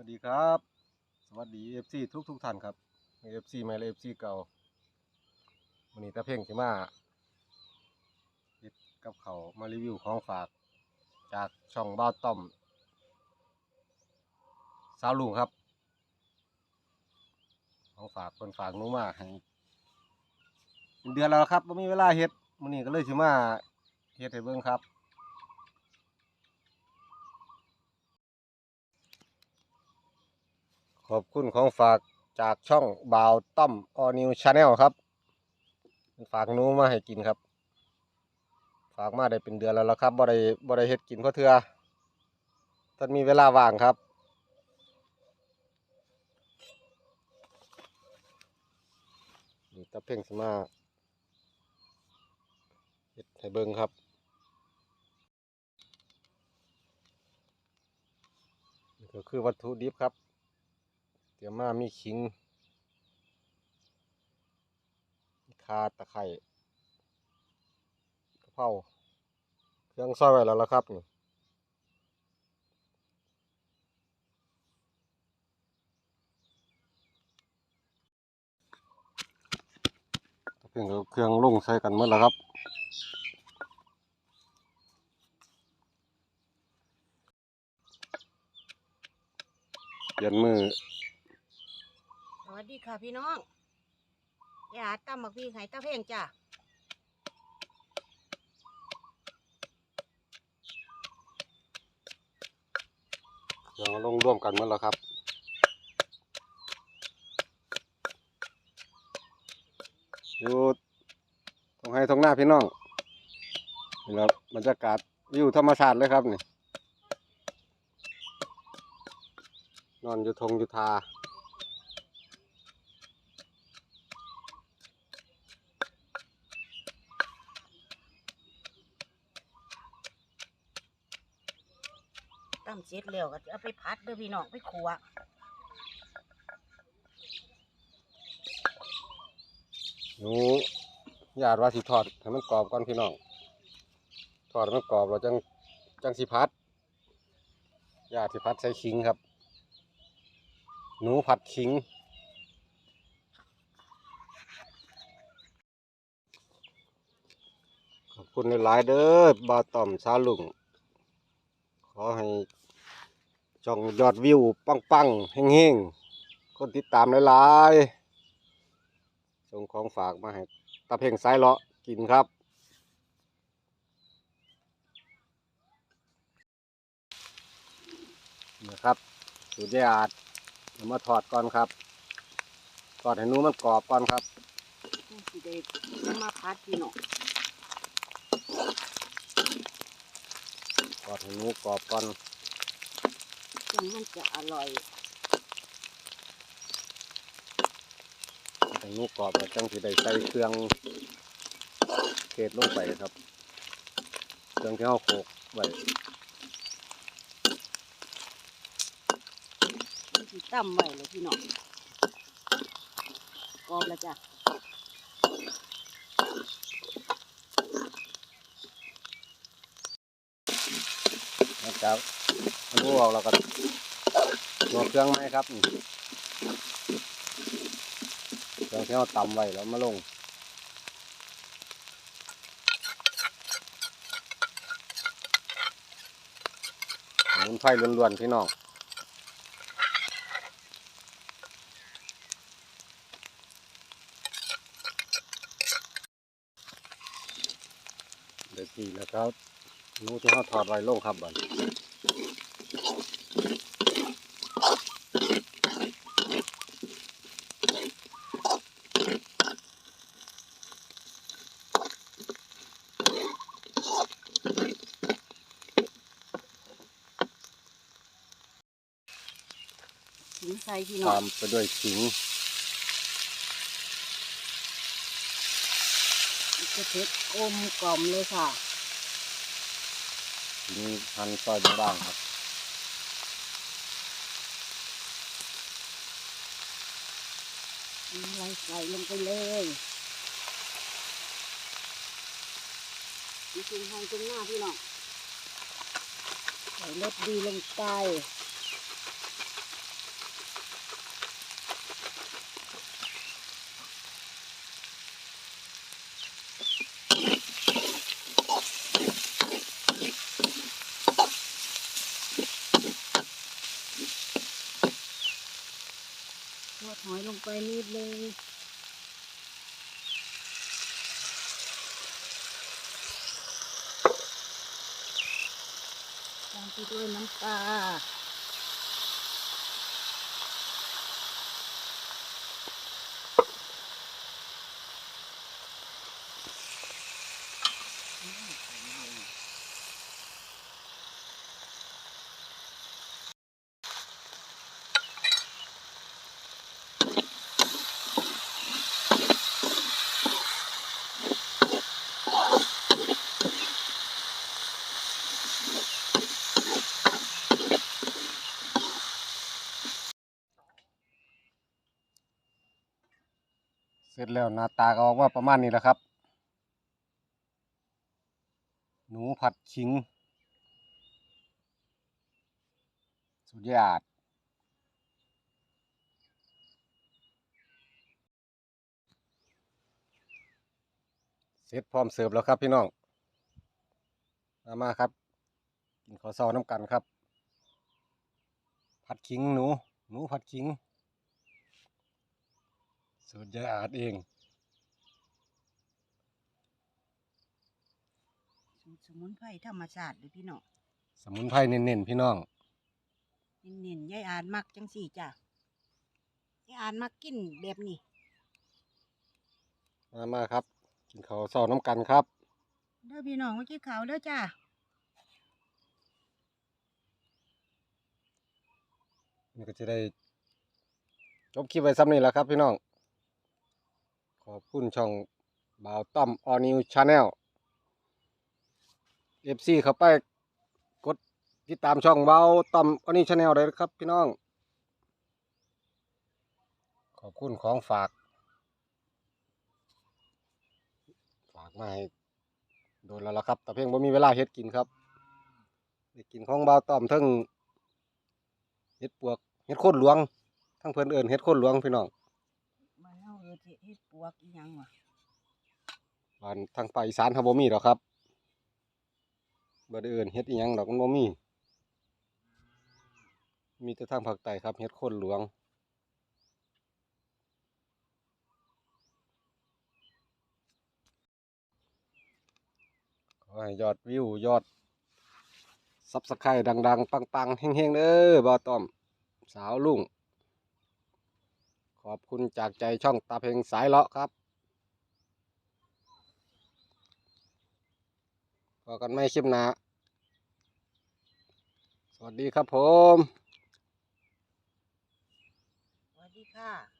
วัสดีครับ สวัสดีเอฟซีทุกทุกท่านครับเอฟซีใหม่และเอฟซีเก่าวันนี้ตาเพ่งสิมาเฮ็ดกับเขามารีวิวของฝากจากช่องบ้าต้อมสาวลุงครับของฝากคนฝากนู้มาให้เป็นเดือนแล้วครับไม่มีเวลาเฮ็ดวันนี้ก็เลยสิมาเฮ็ดให้เบิ่งครับ ขอบคุณของฝากจากช่องบ่าวต้อมออนิวชาแนลครับ ฝากหนูมาให้กินครับ ฝากมาได้เป็นเดือนแล้วละครับบ่ได้บ่ได้เฮ็ดกินเพราะเทื่อท่านมีเวลาว่างครับนี่ตะเพ่งสมาเฮ็ดให้เบิ่งครับนี่ก็คือวัตถุดิบครับ เตรียมมามีขิงมีข่าตะไคร้กะเพราเครื่องซอยไว้แล้วละครับนี่เพิ่งเอาเครื่องลงใส่กันหมดแล้วครับเปลี่ยนมือ วัสดีค่ะพี่น้องอย่าตำบักพี่ไข่ตะเพ่งจ้ะเครื่องเอาลงร่วมกันหมดแล้วครับอยู่ตรงให้ตรงหน้าพี่น้องนี่ครับบรรยากาศวิวธรรมชาติเลยครับนี่นอนอยู่ทงอยู่ทา ตำเสร็จแล้วก็เอาไปพัดเด้อพี่น้องไปขัวหนูญาติว่าสิทอดให้มันกรอบก่อนพี่น้องทอดให้มันกรอบเราจังจังสิพัดญาติสิพัดใส่ขิงครับ หนูผัดขิงขอบคุณหลายเด้อบาต่อมซาลุงขอให้ ช่องยอดวิว ปังๆเฮงๆ คนติดตามหลายๆ ส่งของฝากมาให้ตาเพ่งสายเลาะกินครับ นะครับสูตรยายอาดเอามาถอดก่อนครับทอดให้หนูมันกรอบก่อนครับสิได้เอามาพัดพี่น้องทอดให้หนูกรอบก่อน จังมันจะอร่อยให้หนูกรอบแล้วจังสิได้ใส่เครื่องเทศลงไปครับ เครื่องที่เราโขลกไว้มันสิตำไว้เลยพี่น้องกรอบแล้วจ้ะหลังจาก มันรู้ออกเราก็ลวเครื่องไหมครับเครื่องที่เราตำไว้แล้วมาลงมุนไพรล้วนๆพี่น้องเดี๋ยวทีแล้วครับนูที่เขาถอดไว้ลงครับบัน ถึงใส่พี่น้อตางมไปด้วยขิงจะเผ็ดกลมกล่อมเลยค่ะ ขิงหั่นซอยบางๆครับอะไรใส่ลงไปเลยนี่คือห้องตรงหน้าพี่น้องใส่รสดีลงไป หอยลงไปนิดนึงตามไปด้วยน้ำปลา ร็จแล้วหน้าตาก็ออกมาประมาณนี้แหละครับ หนูผัดขิง สุดยอดเสร็จพร้อมเสิร์ฟแล้วครับพี่น้อง มามาครับกินข้าวเช้าน้ำกันครับ ผัดขิงหนู หนูผัดขิง สูตรยายอาจเองสูตรสมุนไพรธรรมชาติเลยพี่น้องสมุนไพรเน้นๆพี่น้องเน้นๆยายอ่านมักจังสี่จ้ะยายอ่านมักกินแบบนี้มามาครับกินข้าวเช้าน้ำกันครับเด้อพี่น้องมากินข้าวเด้อจ้านี่ก็จะได้จบคลิปไว้ซ้ำนี่แหละครับพี่น้อง ขอบคุณช่องบ่าวต้อมออนิวชาแนลเอฟซีเข้าไปกดติดตามช่องบ่าวต้อมออนิวชาแนลได้เลยครับพี่น้อง ขอบคุณของฝาก ฝากมาให้โดนแล้วละครับแต่เพียงบ่ามีเวลาเฮ็ดกินครับได้กินของบ่าวต้อมทั้งเฮ็ดปวกเฮ็ดโคตรหลวง ทั้งเพิ่อนเอิ้นเฮ็ดโคตรหลวงพี่น้อง เฮ็ดปวกอีหยังวะบ้านทางภาคอีสานเขาบ่มีดอกครับบ่ได้เอิ้นเฮ็ดอีหยังดอกมันบ่มี มีแต่ทางภาคใต้ครับเฮ็ดโคตรหลวง ขอให้ยอดวิวยอดซับสไครต์ดัง ๆ ปัง ๆ เฮงๆเด้อบ่าวต้อม สาวลุง ขอบคุณจากใจช่องตาเพลงสายเลาะครับพอกันไม่คลิปหนาสวัสดีครับผม สวัสดีค่ะ